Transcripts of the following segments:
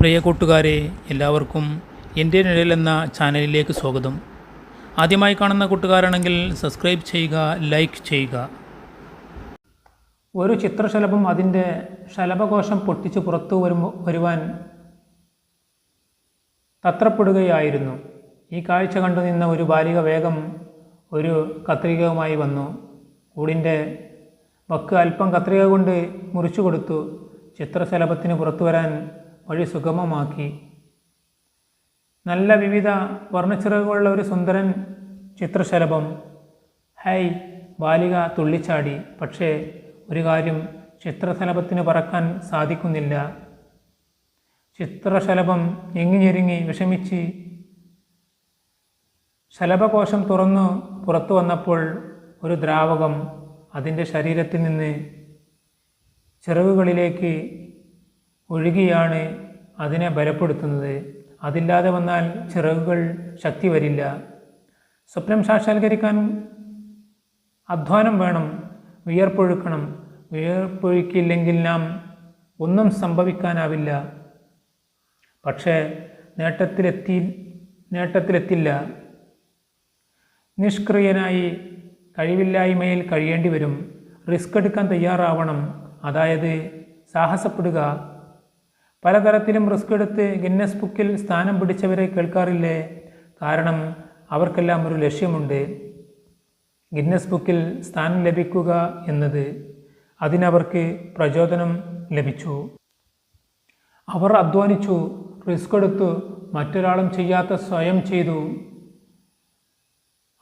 പ്രിയ കൂട്ടുകാരെ എല്ലാവർക്കും എന്റെ നിഴൽ എന്ന ചാനലിലേക്ക് സ്വാഗതം. ആദ്യമായി കാണുന്ന കൂട്ടുകാരാണെങ്കിൽ സബ്സ്ക്രൈബ് ചെയ്യുക ലൈക്ക് ചെയ്യുക. ഒരു ചിത്രശലഭം അതിന്റെ ശലഭകോശം പൊട്ടിച്ച് പുറത്തു വരുമ്പോൾ വരുവാൻ തത്രപ്പെടുകയായിരുന്നു. ഈ കാഴ്ച കണ്ടു നിന്ന ഒരു ബാലിക വേഗം ഒരു കത്രികയുമായി വന്നു. കൂടിന്റെ വക്ക് അല്പം കത്രിക കൊണ്ട് മുറിച്ചു കൊടുത്തു. ചിത്രശലഭത്തിന് പുറത്തു വരാൻ വഴി സുഗമമാക്കി. നല്ല വിവിധ വർണച്ചിറകുകളുള്ള ഒരു സുന്ദരൻ ചിത്രശലഭം. ഹൈ ബാലിക തുള്ളിച്ചാടി. പക്ഷേ ഒരു കാര്യം ചിത്രശലഭത്തിന് പറക്കാൻ സാധിക്കുന്നില്ല. ചിത്രശലഭം ഞെങ്ങിഞ്ഞെരുങ്ങി വിഷമിച്ച് ശലഭകോശം തുറന്നു പുറത്തു വന്നപ്പോൾ ഒരു ദ്രാവകം അതിന്റെ ശരീരത്തിൽ നിന്ന് ചിറകുകളിലേക്ക് ഒഴുകിയാണ് അതിനെ ബലപ്പെടുത്തുന്നത്. അതില്ലാതെ വന്നാൽ ചിറകുകൾ ശക്തി വരില്ല. സ്വപ്നം സാക്ഷാത്കരിക്കാൻ അധ്വാനം വേണം. വിയർപ്പൊഴുക്കണം. വിയർപ്പൊഴുക്കില്ലെങ്കിൽ നാം ഒന്നും സംഭവിക്കാനാവില്ല. പക്ഷേ നേട്ടത്തിലെത്തി നേട്ടത്തിലെത്തില്ല. നിഷ്ക്രിയനായി കഴിവില്ലായ്മയിൽ കഴിയേണ്ടി വരും റിസ്ക് എടുക്കാൻ തയ്യാറാവണം. അതായത് സാഹസപ്പെടുക. പലതരത്തിലും റിസ്ക് എടുത്ത് ഗിന്നസ് ബുക്കിൽ സ്ഥാനം പിടിച്ചവരെ കേൾക്കാറില്ലേ? കാരണം അവർക്കെല്ലാം ഒരു ലക്ഷ്യമുണ്ട്. ഗിന്നസ് ബുക്കിൽ സ്ഥാനം ലഭിക്കുക എന്നത്. അതിനവർക്ക് പ്രചോദനം ലഭിച്ചു. അവർ അധ്വാനിച്ചു റിസ്ക് എടുത്തു മറ്റൊരാളും ചെയ്യാത്ത സ്വയം ചെയ്തു.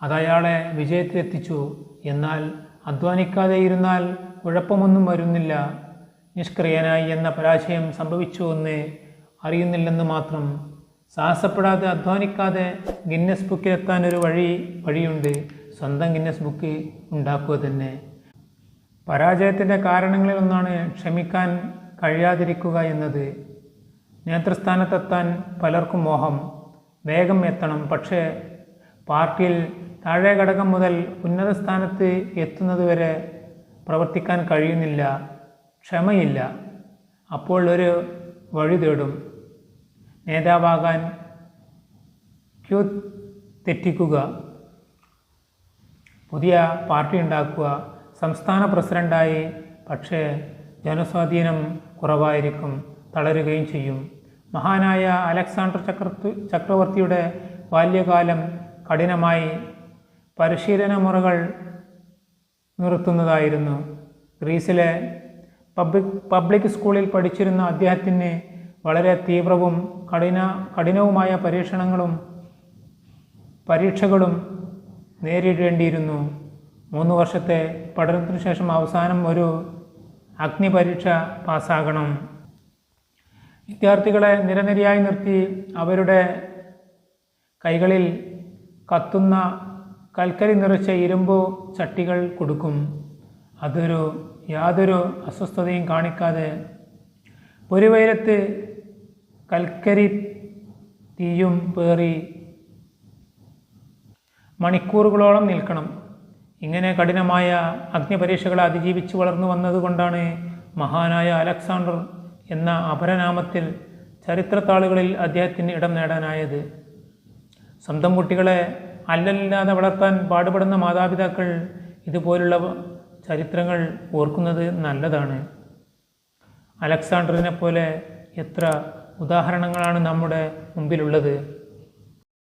അതയാളെ വിജയത്തിലെത്തിച്ചു. എന്നാൽ അധ്വാനിക്കാതെ ഇരുന്നാൽ കുഴപ്പമൊന്നും വരുന്നില്ല. നിഷ്ക്രിയനായി എന്ന പരാജയം സംഭവിച്ചു എന്ന് അറിയുന്നില്ലെന്ന് മാത്രം സാഹസപ്പെടാതെ അധ്വാനിക്കാതെ ഗിന്നസ് ബുക്കിലെത്താൻ ഒരു വഴി വഴിയുണ്ട് സ്വന്തം ഗിന്നസ് ബുക്ക് ഉണ്ടാക്കുക തന്നെ. പരാജയത്തിന്റെ കാരണങ്ങളിലൊന്നാണ് ക്ഷമിക്കാൻ കഴിയാതിരിക്കുക എന്നത്. നേതൃസ്ഥാനത്തെത്താൻ പലർക്കും മോഹം. വേഗം എത്തണം. പക്ഷേ പാർട്ടിയിൽ താഴെ ഘടകം മുതൽ ഉന്നത സ്ഥാനത്ത് എത്തുന്നതുവരെ പ്രവർത്തിക്കാൻ കഴിയുന്നില്ല. ക്ഷമയില്ല. അപ്പോൾ ഒരു വഴി തേടും. നേതാവാകാൻ ക്യൂ തെറ്റിക്കുക. പുതിയ പാർട്ടി ഉണ്ടാക്കുക. സംസ്ഥാന പ്രസിഡന്റായി പക്ഷേ ജനസ്വാധീനം കുറവായിരിക്കും. തളരുകയും ചെയ്യും. മഹാനായ അലക്സാണ്ടർ ചക്രവർത്തി ചക്രവർത്തിയുടെ ബാല്യകാലം കഠിനമായി പരിശീലന മുറകൾ നിർത്തുന്നതായിരുന്നു. ഗ്രീസിലെ പബ്ലിക് പബ്ലിക് സ്കൂളിൽ പഠിച്ചിരുന്ന അദ്ദേഹത്തിന് വളരെ തീവ്രവും കഠിന കഠിനവുമായ പരീക്ഷണങ്ങളും പരീക്ഷകളും നേരിടേണ്ടിയിരുന്നു. മൂന്ന് വർഷത്തെ പഠനത്തിനു ശേഷം അവസാനം ഒരു അഗ്നി പരീക്ഷ പാസ്സാകണം. വിദ്യാർത്ഥികളെ നിരനിരയായി നിർത്തി അവരുടെ കൈകളിൽ കത്തുന്ന കൽക്കരി നിറച്ച ഇരുമ്പ് ചട്ടികൾ കൊടുക്കും. അതൊരു യാതൊരു അസ്വസ്ഥതയും കാണിക്കാതെ ഒരു വൈരത്ത് കൽക്കരി തീയും പേറി മണിക്കൂറുകളോളം നിൽക്കണം. ഇങ്ങനെ കഠിനമായ അഗ്നിപരീക്ഷകളെ അതിജീവിച്ച് വളർന്നു വന്നതുകൊണ്ടാണ് മഹാനായ അലക്സാണ്ടർ എന്ന അപരനാമത്തിൽ ചരിത്രത്താളുകളിൽ അദ്ദേഹത്തിന് ഇടം നേടാനായത്. സ്വന്തം കുട്ടികളെ അല്ലല്ലാതെ വളർത്താൻ പാടുപെടുന്ന മാതാപിതാക്കൾ ഇതുപോലുള്ള ചരിത്രങ്ങൾ ഓർക്കുന്നത് നല്ലതാണ്. അലക്സാണ്ടറിനെ പോലെ എത്ര ഉദാഹരണങ്ങളാണ് നമ്മുടെ മുമ്പിലുള്ളത്.